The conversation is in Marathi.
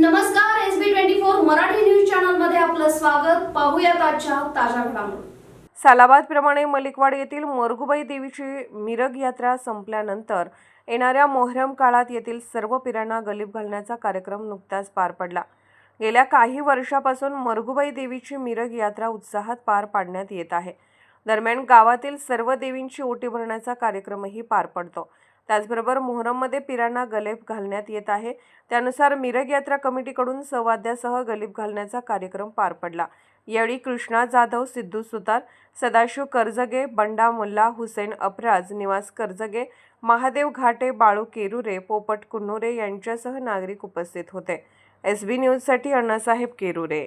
नमस्कार S B twenty four Marathi news चॅनलमध्ये आपलं स्वागत. पाहूयात आजच्या ताज्या घडामोडी. सालाबादप्रमाणे मलिकवाड येथील मोरगुबाई देवीची मिरग यात्रा संपल्यानंतर येणाऱ्या मोहरम काळात येथील सर्व पिरांना गलीब घालण्याचा कार्यक्रम नुकताच पार पडला. गेल्या काही वर्षापासून मरगुबाई देवीची मिरग यात्रा उत्साहात पार पाडण्यात येत आहे. दरम्यान गावातील सर्व देवींची ओटी भरण्याचा कार्यक्रमही पार पडतो. त्याचबरोबर मोहरममध्ये पिरांना गलेब घालण्यात येत आहे. त्यानुसार मिरग यात्रा कमिटीकडून सवाद्यासह गलीब घालण्याचा कार्यक्रम पार पडला. यावेळी कृष्णा जाधव सिद्धू सुतार सदाशिव कर्जगे बंडा मुल्ला हुसेन अपराज निवास कर्जगे महादेव घाटे बाळू केरुरे पोपट कुन्नुरे यांच्यासह नागरिक उपस्थित होते. एस बी न्यूजसाठी अण्णासाहेब केरुरे.